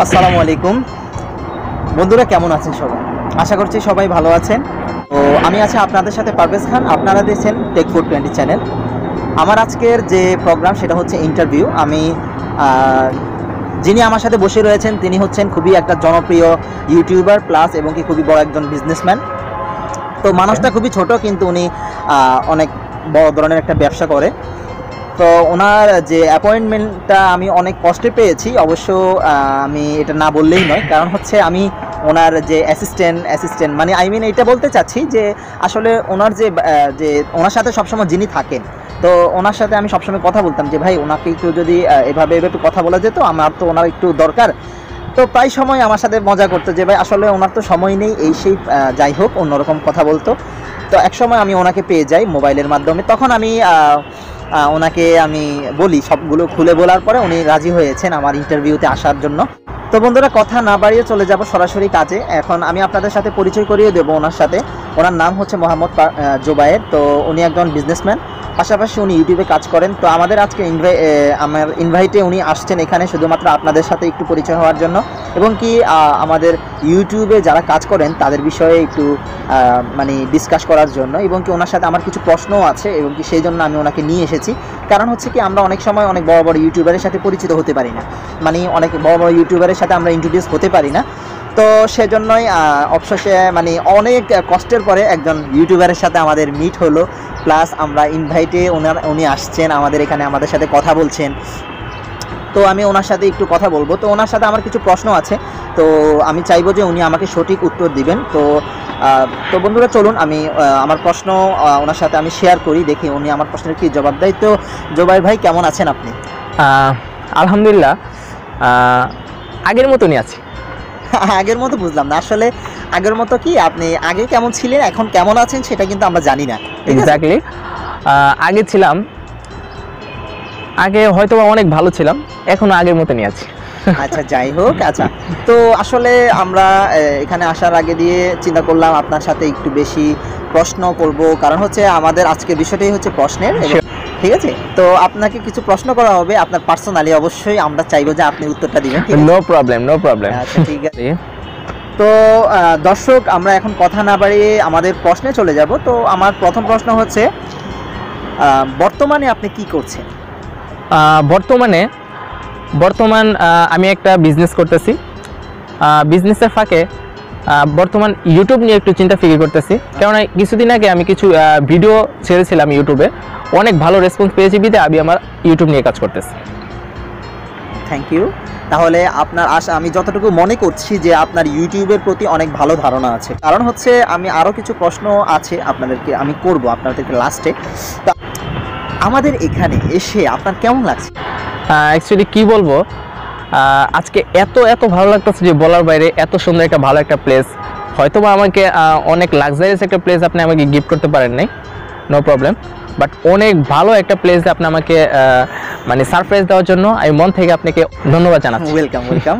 আসসালামু আলাইকুম। বন্ধুরা কেমন আছেন সবাই? আশা করছি সবাই ভালো আছেন। তো আমি আছি আপনাদের সাথে পারভেজ খান। আপনারা দেখছেন টেক ফোর টোয়েন্টি চ্যানেল আমার আজকের যে প্রোগ্রাম সেটা হচ্ছে ইন্টারভিউ আমি যিনি আমার সাথে বসে রয়েছেন তিনি হচ্ছেন খুবই একটা জনপ্রিয় ইউটিউবার প্লাস এবং কি খুবই বড় একজন বিজনেসম্যান তো মানুষটা খুবই ছোট কিন্তু উনি অনেক বড় ধরনের একটা ব্যবসা করে। তো ওনার যে অ্যাপয়েন্টমেন্টটা আমি অনেক কষ্টে পেয়েছি, অবশ্য আমি এটা না বললেই নয়। কারণ হচ্ছে আমি ওনার যে অ্যাসিস্ট্যান্ট অ্যাসিস্ট্যান্ট মানে আই মিন এটা বলতে চাচ্ছি যে আসলে ওনার যে যে ওনার সাথে সবসময় যিনি থাকেন, তো ওনার সাথে আমি সবসময় কথা বলতাম যে, ভাই, ওনাকে একটু যদি এভাবে এভাবে কথা বলা যেত, আমার তো ওনার একটু দরকার। তো প্রায় সময় আমার সাথে মজা করতো যে, ভাই, আসলে ওনার তো সময় নেই, এই সেই যাই হোক, অন্যরকম কথা বলতো। তো এক সময় আমি ওনাকে পেয়ে যাই মোবাইলের মাধ্যমে। তখন আমি ওনাকে আমি বলি সবগুলো খুলে বলার পরে উনি রাজি হয়েছেন আমার ইন্টারভিউতে আসার জন্য। তো বন্ধুরা, কথা না বাড়িয়ে চলে যাব সরাসরি কাজে। এখন আমি আপনাদের সাথে পরিচয় করিয়ে দেবো ওনার সাথে। ওনার নাম হচ্ছে মোহাম্মদ জোবায়ের। তো উনি একজন বিজনেসম্যান পাশাপাশি উনি ইউটিউবে কাজ করেন। তো আমাদের আজকে ইনভাই আমার ইনভাইটে উনি আসছেন এখানে শুধুমাত্র আপনাদের সাথে একটু পরিচয় হওয়ার জন্য। এবং কি আমাদের ইউটিউবে যারা কাজ করেন, তাদের বিষয়ে একটু মানে ডিসকাস করার জন্য। এবং কি, ওনার সাথে আমার কিছু প্রশ্নও আছে এবং কি, সেই জন্য আমি ওনাকে নিয়ে এসেছি। কারণ হচ্ছে কি, আমরা অনেক সময় অনেক বড় বড় ইউটিউবারের সাথে পরিচিত হতে পারি না। মানে অনেক বড় বড় ইউটিউবারের সাথে আমরা ইন্ট্রোডিউস হতে পারি না। তো সেজন্যই অবশেষে মানে অনেক কষ্টের পরে একজন ইউটিউবারের সাথে আমাদের মিট হলো। প্লাস আমরা ইনভাইটে ওনার উনি আসছেন, আমাদের এখানে আমাদের সাথে কথা বলছেন। তো আমি ওনার সাথে একটু কথা বলব। তো ওনার সাথে আমার কিছু প্রশ্ন আছে। তো আমি চাইব যে উনি আমাকে সঠিক উত্তর দিবেন। তো তো বন্ধুরা, চলুন, আমি আমার প্রশ্ন ওনার সাথে আমি শেয়ার করি, দেখি উনি আমার প্রশ্নের কি জবাব দেয়। তো জোবাই ভাই, কেমন আছেন আপনি? আলহামদুলিল্লাহ। আগের মতনই আছি। আগের মতো বুঝলাম না। আসলে আগের মতো কি? আপনি আগে কেমন ছিলেন এখন কেমন আছেন সেটা কিন্তু আমরা জানি না। এক্স্যাক্টলি আগে ছিলাম। আগে হয়তো অনেক ভালো ছিলাম এখনও আগের মতনই আছি। আচ্ছা যাই হোক আচ্ছা। তো আসলে আমরা এখানে আসার আগে দিয়ে চিন্তা করলাম আপনার সাথে একটু বেশি প্রশ্ন করব। কারণ হচ্ছে আমাদের আজকের বিষয়টাই হচ্ছে প্রশ্নের। ঠিক আছে? তো আপনাকে কিছু প্রশ্ন করা হবে আপনার পার্সোনালি অবশ্যই আমরা চাইব যে আপনি উত্তরটা দিবেন নো প্রবলেম নো প্রবলেম আচ্ছা ঠিক আছে। তো দর্শক আমরা এখন কথা না বাড়িয়ে আমাদের প্রশ্নে চলে যাব। তো আমার প্রথম প্রশ্ন হচ্ছে বর্তমানে আপনি কি করছেন? বর্তমানে বর্তমান আমি একটা বিজনেস করতেছি। বিজনেসের ফাঁকে বর্তমান ইউটিউব নিয়ে একটু চিন্তা ফিকির করতেছি। কেননা কিছুদিন আগে আমি কিছু ভিডিও ছেড়েছিলাম ইউটিউবে অনেক ভালো রেসপন্স পেয়েছি বিদে আমি আমার ইউটিউব নিয়ে কাজ করতেছি। থ্যাংক ইউ তাহলে আপনার আশা আমি যতটুকু মনে করছি যে আপনার ইউটিউবের প্রতি অনেক ভালো ধারণা আছে। কারণ হচ্ছে আমি আরও কিছু প্রশ্ন আছে আপনাদেরকে আমি করব আপনাদেরকে লাস্টে আমাদের এখানে এসে আপনার কেমন লাগছে? অ্যাকচুয়ালি কি বলব? আজকে এত এত ভালো লাগতেছে যে বলার বাইরে এত সুন্দর একটা ভালো একটা প্লেস হয়তো বা আমাকে অনেক লাক্সারিয়াস একটা প্লেস আপনি আমাকে গিফট করতে পারেন নাই নো প্রবলেম বাট অনেক ভালো একটা প্লেস আপনি আমাকে মানে সারপ্রাইজ দেওয়ার জন্য আমি মন থেকে আপনাকে ধন্যবাদ জানাচ্ছি। ওয়েলকাম ওয়েলকাম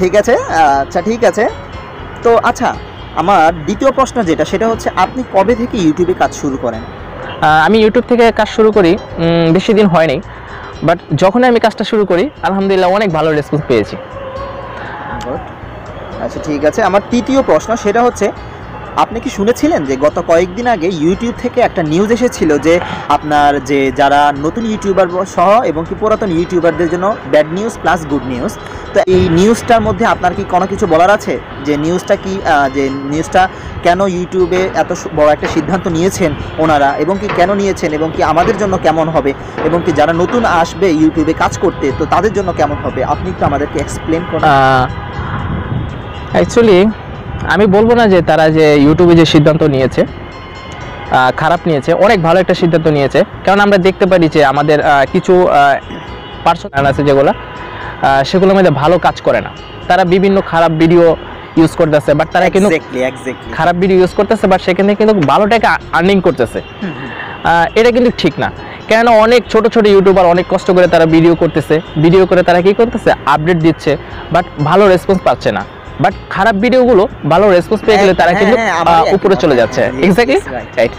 ঠিক আছে আচ্ছা ঠিক আছে। তো আচ্ছা আমার দ্বিতীয় প্রশ্ন যেটা সেটা হচ্ছে আপনি কবে থেকে ইউটিউবে কাজ শুরু করেন? আমি ইউটিউব থেকে কাজ শুরু করি বেশি দিন হয়নি বাট যখন আমি কাজটা শুরু করি, আলহামদুলিল্লাহ অনেক ভালো রেসপন্স পেয়েছি। আচ্ছা ঠিক আছে। আমার তৃতীয় প্রশ্ন, সেটা হচ্ছে আপনি কি শুনেছিলেন যে গত কয়েকদিন আগে ইউটিউব থেকে একটা নিউজ এসেছিল যে আপনার যে যারা নতুন ইউটিউবার সহ এবং কি পুরাতন ইউটিউবারদের জন্য bad news plus good news তো এই নিউজটার মধ্যে আপনার কি কোনো কিছু বলার আছে? যে নিউজটা কি যে নিউজটা কেন ইউটিউবে এত বড় একটা সিদ্ধান্ত নিয়েছেন ওনারা এবং কি কেন নিয়েছেন এবং কি আমাদের জন্য কেমন হবে এবং কি যারা নতুন আসবে ইউটিউবে কাজ করতে, তো তাদের জন্য কেমন হবে? আপনি একটু আমাদেরকে এক্সপ্লেন করুন। অ্যাকচুয়ালি আমি বলব না যে তারা যে ইউটিউবে যে সিদ্ধান্ত নিয়েছে খারাপ নিয়েছে অনেক ভালো একটা সিদ্ধান্ত নিয়েছে। কারণ আমরা দেখতে পারি যে আমাদের কিছু পার্সোনাল আছে যেগুলো সেগুলোর মধ্যে ভালো কাজ করে না। তারা বিভিন্ন খারাপ ভিডিও ইউজ করতেছে বাট তারা কিন্তু খারাপ ভিডিও ইউজ করতেছে বাট সেখান কিন্তু ভালো টাকা আর্নিং করতেছে এটা কিন্তু ঠিক না। কেননা অনেক ছোট ছোট ইউটিউবার অনেক কষ্ট করে তারা ভিডিও করতেছে ভিডিও করে তারা কি করতেছে? আপডেট দিচ্ছে বাট ভালো রেসপন্স পাচ্ছে না। বাট খারাপ ভিডিওগুলো ভালো রেসপন্স পেয়ে গেলে তারা হ্যাঁ, কিন্তু হ্যাঁ, উপরে চলে যাচ্ছে। এক্স্যাক্টলি. রাইট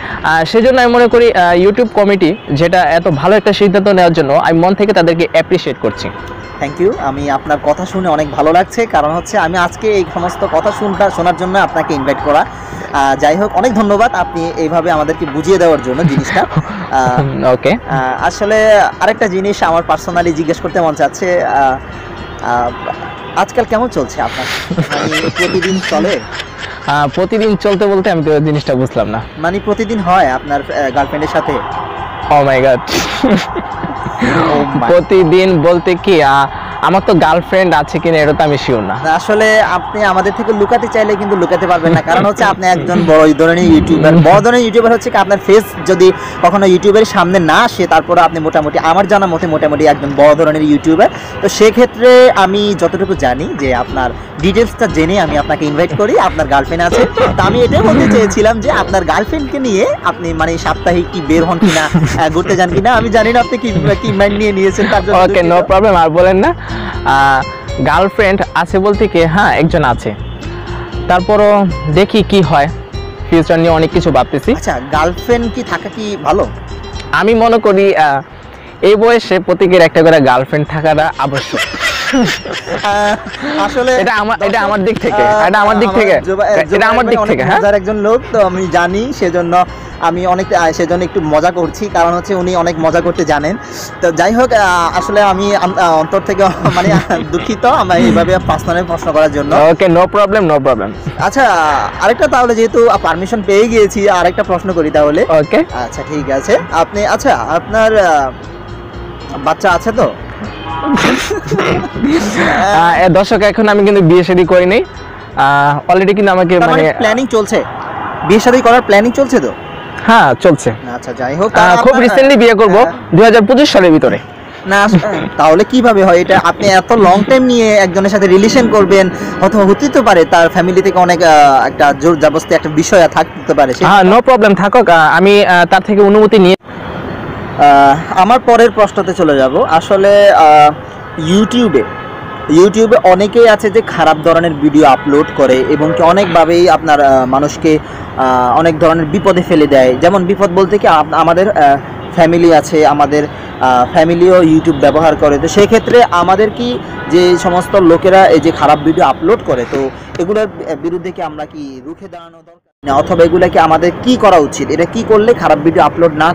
সেজন্য আমি মনে করি ইউটিউব কমিটি যেটা এত ভালো একটা সিদ্ধান্ত নেওয়ার জন্য আমি মন থেকে তাদেরকে অ্যাপ্রিসিয়েট করছি। থ্যাংক ইউ আমি আপনার কথা শুনে অনেক ভালো লাগছে। কারণ হচ্ছে আমি আজকে এই সমস্ত কথা শুনটা শোনার জন্য আপনাকে ইনভাইট করা। যাই হোক অনেক ধন্যবাদ আপনি এইভাবে আমাদেরকে বুঝিয়ে দেওয়ার জন্য জিনিসটা। ওকে আসলে আরেকটা জিনিস আমার পার্সোনালি জিজ্ঞেস করতে মন চাচ্ছে আজকাল কেমন চলছে আপনার? মানে প্রতিদিন চলে? প্রতিদিন চলতে বলতে আমি তো জিনিসটা বুঝলাম না। মানে প্রতিদিন হয় আপনার গার্লফ্রেন্ডের সাথে? ও মাই গড প্রতিদিন বলতে কি আহ, আমার তো গার্লফ্রেন্ড আছে কিনা এটা তো আমি শিওর না। আসলে আপনি আমাদের থেকে লুকাতে চাইলে কিন্তু লুকাতে পারবেন না কারণ হচ্ছে আপনি একজন বড় ধরনের ইউটিউবার বড় ধরনের ইউটিউবার হচ্ছে কি আপনার ফেস যদি কখনো ইউটিউবের সামনে না আসে তারপরে আপনি মোটামুটি আমার জানা মতে মোটামুটি একজন বড় ধরনের ইউটিউবার তো সেক্ষেত্রে আমি যতটুকু জানি যে আপনার ডিটেলসটা জেনে আমি আপনাকে ইনভাইট করি আপনার গার্লফ্রেন্ড আছে। তো আমি এটাই বলতে চেয়েছিলাম যে আপনার গার্লফ্রেন্ডকে নিয়ে আপনি মানে সাপ্তাহিক কি বের হন কিনা ঘুরতে যান কিনা আমি জানি না আপনি কি কি মাইন্ড নিয়ে নিয়েছেন তার জন্য। ওকে নো প্রবলেম আর বলেন না। গার্লফ্রেন্ড আছে বলতে কি হ্যাঁ একজন আছে। তারপরও দেখি কি হয়। ফিউচার নিয়ে অনেক কিছু ভাবতেছি। আচ্ছা গার্লফ্রেন্ড কি থাকা কি ভালো? আমি মনে করি এই বয়সে প্রত্যেকের একটা করে গার্লফ্রেন্ড থাকাটা আবশ্যক। আসলে এটা আমার এটা আমার দিক থেকে এটা আমার দিক থেকে এটা আমার দিক থেকে হ্যাঁ? একজন লোক তো আমি জানি সেজন্য আমি অনেক সেজন্য একটু মজা করছি কারণ হচ্ছে উনি অনেক মজা করতে জানেন। তো যাই হোক আসলে আমি অন্তর থেকে মানে দুঃখিত আমি এইভাবে পার্সোনালি প্রশ্ন করার জন্য। Okay no problem no problem আচ্ছা আরেকটা তাহলে যেহেতু পারমিশন পেয়ে গিয়েছি আরেকটা প্রশ্ন করি তাহলে। ওকে আচ্ছা ঠিক আছে। আপনি আচ্ছা আপনার বাচ্চা আছে তো? দর্শক এখন আমি কিন্তু বিয়ে শাদী করিনি অলরেডি কিন্তু আমাকে মানে মানে প্ল্যানিং চলছে। বিয়ে শাদী করার প্ল্যানিং চলছে তো? হ্যাঁ চলছে। আচ্ছা যাই হোক তাহলে খুব রিসেন্টলি বিয়ে করব হ্যাঁ। দুই হাজার পঁচিশ সালের ভিতরে। না তাহলে কীভাবে হয়? এটা আপনি এত লং টাইম নিয়ে একজনের সাথে রিলেশন করবেন অথবা হতেই তো পারে তার ফ্যামিলি থেকে অনেক একটা জোর জবস্তি একটা বিষয় থাকতে পারে হ্যাঁ নো প্রবলেম থাকুক। আমি তার থেকে অনুমতি নিয়ে আমার পরের প্রশ্নতে চলে যাব। আসলে ইউটিউবে ইউটিউবে অনেকেই আছে যে খারাপ ধরনের ভিডিও আপলোড করে এবং কি অনেকভাবেই আপনার মানুষকে অনেক ধরনের বিপদে ফেলে দেয়। যেমন বিপদ বলতে কি আমাদের ফ্যামিলি আছে, আমাদের ফ্যামিলিও ইউটিউব ব্যবহার করে। তো সেক্ষেত্রে আমাদের কি যে সমস্ত লোকেরা এই যে খারাপ ভিডিও আপলোড করে, তো এগুলোর বিরুদ্ধে কি আমরা কি রুখে দাঁড়ানো দরকার? অথবা এগুলাকে আমাদের কি করা উচিত? এটা কি করলে খারাপ ভিডিও আপলোড না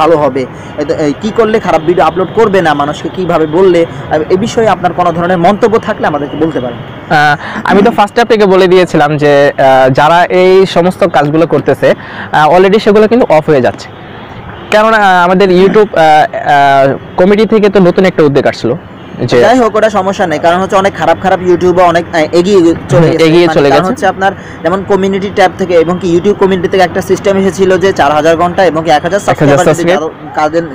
ভালো হবে? কি করলে খারাপ ভিডিও আপলোড করবে না? মানুষকে কীভাবে বললে? এ বিষয়ে আপনার কোনো ধরনের মন্তব্য থাকলে আমাদেরকে বলতে পারেন। আমি তো ফার্স্ট থেকে বলে দিয়েছিলাম যে যারা এই সমস্ত কাজগুলো করতেছে অলরেডি সেগুলো কিন্তু অফ হয়ে যাচ্ছে। কেননা আমাদের ইউটিউব কমিটি থেকে তো নতুন একটা উদ্যোগ আসলো। যাই হোক ওটা সমস্যা নেই। কারণ হচ্ছে অনেক খারাপ খারাপ ইউটিউবার অনেক এগিয়ে চলে এগিয়ে মানে চলে গেছে। হচ্ছে আপনার যেমন কমিউনিটি ট্যাব থেকে এবং কি ইউটিউব কমিউনিটি থেকে একটা সিস্টেম এসেছিল যে চার হাজার ঘণ্টা এবং এক হাজার সাবস্ক্রাইবার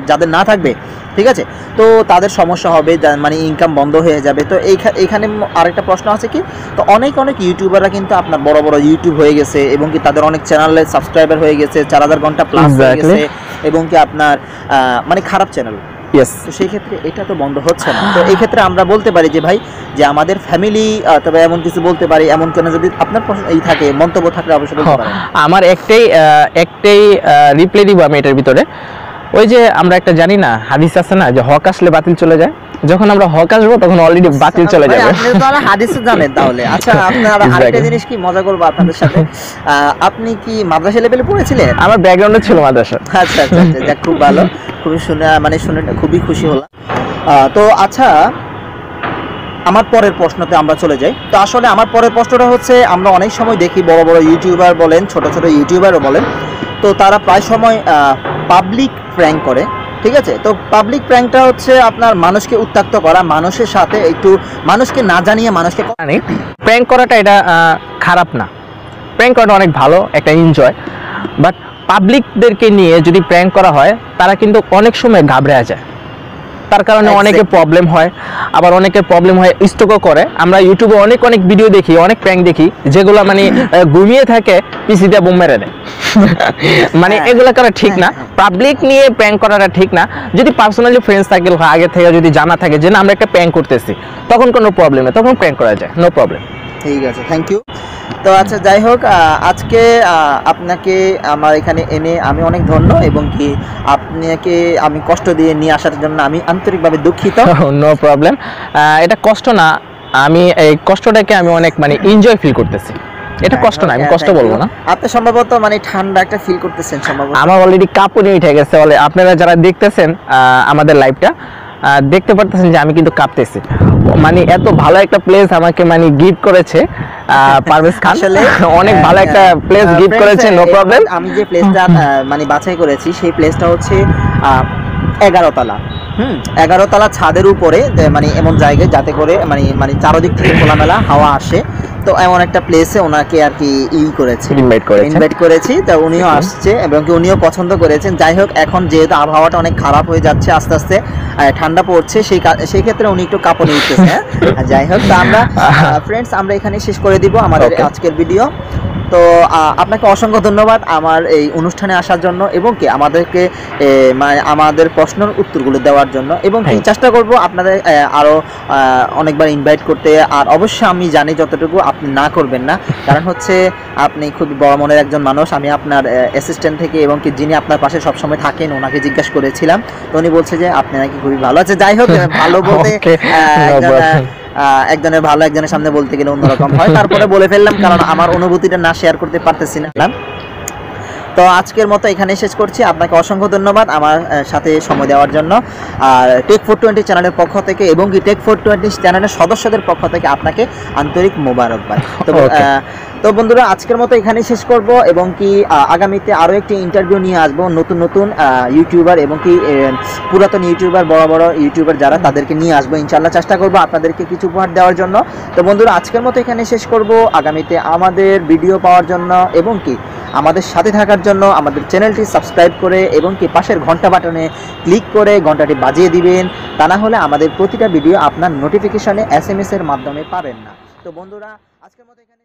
যাদের না থাকবে ঠিক আছে? তো তাদের সমস্যা হবে মানে ইনকাম বন্ধ হয়ে যাবে। তো এইখা- এইখানে আরেকটা প্রশ্ন আছে কি? তো অনেক অনেক ইউটিউবাররা কিন্তু আপনার বড় বড় ইউটিউব হয়ে গেছে এবং কি তাদের অনেক চ্যানেলে সাবস্ক্রাইবার হয়ে গেছে চার হাজার ঘণ্টা প্লাস হয়ে গেছে এবং কি আপনার মানে খারাপ চ্যানেল তো সেই ক্ষেত্রে এটা তো বন্ধ হচ্ছে না। তো এই ক্ষেত্রে আমরা বলতে পারি যে ভাই যে আমাদের ফ্যামিলি তবে এমন কিছু বলতে পারি এমন কেন যদি আপনার এই থাকে মন্তব্য থাকলে অবশ্যই বলতে পারেন। আমার একটাই একটাই রিপ্লাই দিব আমি এটার ভিতরে। ওই যে আমরা একটা জানি না হাদিস আছে না যে হক আসলে বাতিল চলে যায়। যখন আমরা হক আসব তখন অলরেডি বাতিল চলে যাবে। আপনি তো হাদিসে জানেন তাহলে। আচ্ছা আপনার আরেকটা জিনিস কি মজা করব আপনাদের সাথে? আপনি কি মাদ্রাসা লেভেলে পড়েছিলেন? আমার ব্যাকগ্রাউন্ডে ছিল মাদ্রাসা। আচ্ছা আচ্ছা আচ্ছা যাক, খুব ভালো। খুবই শুনে মানে শুনে খুবই খুশি হলাম। তো আচ্ছা আমার পরের প্রশ্নতে আমরা চলে যাই। তো আসলে আমার পরের প্রশ্নটা হচ্ছে আমরা অনেক সময় দেখি বড় বড় ইউটিউবার বলেন ছোট ছোট ইউটিউবারও বলেন। তো তারা প্রায় সময় পাবলিক প্র্যাঙ্ক করে। ঠিক আছে? তো পাবলিক প্র্যাঙ্কটা হচ্ছে আপনার মানুষকে উত্তাক্ত করা, মানুষের সাথে একটু মানুষকে না জানিয়ে মানুষকে প্র্যাঙ্ক করাটা এটা খারাপ না। প্র্যাঙ্ক করাটা অনেক ভালো, একটা এনজয় বাট পাবলিকদেরকে নিয়ে যদি প্র্যাঙ্ক করা হয়, তারা কিন্তু অনেক সময় ঘাবড়ে যায়। তার কারণে অনেকে প্রবলেম হয় আবার অনেকের প্রবলেম হয় স্ট্রোকও করে। আমরা ইউটিউবে অনেক অনেক ভিডিও দেখি অনেক প্র্যাঙ্ক দেখি যেগুলো মানে ঘুমিয়ে থাকে পিসি দিয়ে বোম মেরে দেয়। মানে হ্যাঁ। এগুলো করা ঠিক না। হ্যাঁ, হ্যাঁ। পাবলিক নিয়ে প্র্যাঙ্ক করাটা ঠিক না। যদি পার্সোনালি ফ্রেন্ড সার্কেল হয় আগে থেকে যদি জানা থাকে যে না আমরা একটা প্র্যাঙ্ক করতেছি। তখন কোনো প্রবলেম নেই তখন প্র্যাঙ্ক করা যায় নো প্রবলেম ঠিক আছে থ্যাংক ইউ তো আচ্ছা যাই হোক আজকে আপনাকে আমার এখানে এনে আমি অনেক ধন্য এবং কি আপনাকে আমি কষ্ট দিয়ে নিয়ে আসার জন্য আমি আন্তরিকভাবে দুঃখিত। নো প্রবলেম এটা কষ্ট না আমি এই কষ্টটাকে আমি অনেক মানে এনজয় ফিল করতেছি। এটা কষ্ট না আমি কষ্ট বলব না। আপনি সম্ভবত মানে ঠান্ডা একটা ফিল করতেছেন সম্ভবত। আমার অলরেডি কাঁপুনি উঠে গেছে বলে আপনারা যারা দেখতেছেন আমাদের লাইভটা দেখতে পারতেছেন যে আমি কিন্তু কাঁপতেছি। মানে এত ভালো একটা প্লেস আমাকে মানে গিফট করেছে পারভেজ খান। অনেক ভালো একটা প্লেস গিফট করেছে নো প্রবলেম আমি যে প্লেসটা মানে বাছাই করেছি সেই প্লেসটা হচ্ছে এগারো তলা হুম এগারো তলা ছাদের উপরে মানে এমন জায়গায় যাতে করে মানে মানে চারদিক থেকে খোলামেলা হাওয়া আসে। তো এমন একটা প্লেসে ওনাকে আর কি ই করেছে। ইনভাইট করেছে। ইনভাইট করেছি তো উনিও আসছে এবং কি উনিও পছন্দ করেছেন। যাই হোক এখন যেহেতু আবহাওয়াটা অনেক খারাপ হয়ে যাচ্ছে আস্তে আস্তে ঠান্ডা পড়ছে সেই সেই ক্ষেত্রে উনি একটু কাঁপনে উঠতেছে হ্যাঁ? যাই হোক তো আমরা ফ্রেন্ডস আমরা এখানে শেষ করে দিব আমাদের. আজকের ভিডিও তো আপনাকে অসংখ্য ধন্যবাদ আমার এই অনুষ্ঠানে আসার জন্য এবং কি আমাদেরকে মানে আমাদের প্রশ্নের উত্তরগুলো দেওয়ার জন্য এবং কি চেষ্টা করব আপনাদের আহ, আরও আহ, অনেকবার ইনভাইট করতে আর অবশ্যই আমি জানি যতটুকু আপনি না করবেন না। কারণ হচ্ছে আপনি খুব বড় মনের একজন মানুষ। আমি আপনার অ্যাসিস্ট্যান্ট থেকে এবং কি যিনি আপনার পাশে সবসময় থাকেন ওনাকে জিজ্ঞাসা করেছিলাম। তো উনি বলছে যে আপনি নাকি খুবই ভালো আছে যাই হোক ভালো বলতে একজনের ভালো, একজনের সামনে বলতে গেলে অন্যরকম হয়। তারপরে বলে ফেললাম, কারণ আমার অনুভূতিটা না শেয়ার করতে পারতেছি না। তো আজকের মতো এখানে শেষ করছি। আপনাকে অসংখ্য ধন্যবাদ আমার সাথে সময় দেওয়ার জন্য। আর টেক ফোর টোয়েন্টি চ্যানেলের পক্ষ থেকে এবং কি টেক ফোর টোয়েন্টি চ্যানেলের সদস্যদের পক্ষ থেকে আপনাকে আন্তরিক মোবারকবাদ। তো তো বন্ধুরা আজকের মতো এখানেই শেষ করব এবং কি আগামীতে আরও একটি ইন্টারভিউ নিয়ে আসব নতুন নতুন ইউটিউবার এবং কি পুরাতন ইউটিউবার বড় বড় ইউটিউবার যারা তাদেরকে নিয়ে আসব। ইনশাল্লাহ চেষ্টা করব আপনাদেরকে কিছু উপহার দেওয়ার জন্য। তো বন্ধুরা আজকের মতো এখানে শেষ করব। আগামীতে আমাদের ভিডিও পাওয়ার জন্য এবং কি আমাদের সাথে থাকার জন্য আমাদের চ্যানেলটি সাবস্ক্রাইব করে এবং কি পাশের ঘণ্টা বাটনে ক্লিক করে ঘন্টাটি বাজিয়ে দিবেন। তা না হলে আমাদের প্রতিটা ভিডিও আপনার নোটিফিকেশনে এস এর মাধ্যমে পাবেন না। তো বন্ধুরা, আজকের মতো এখানে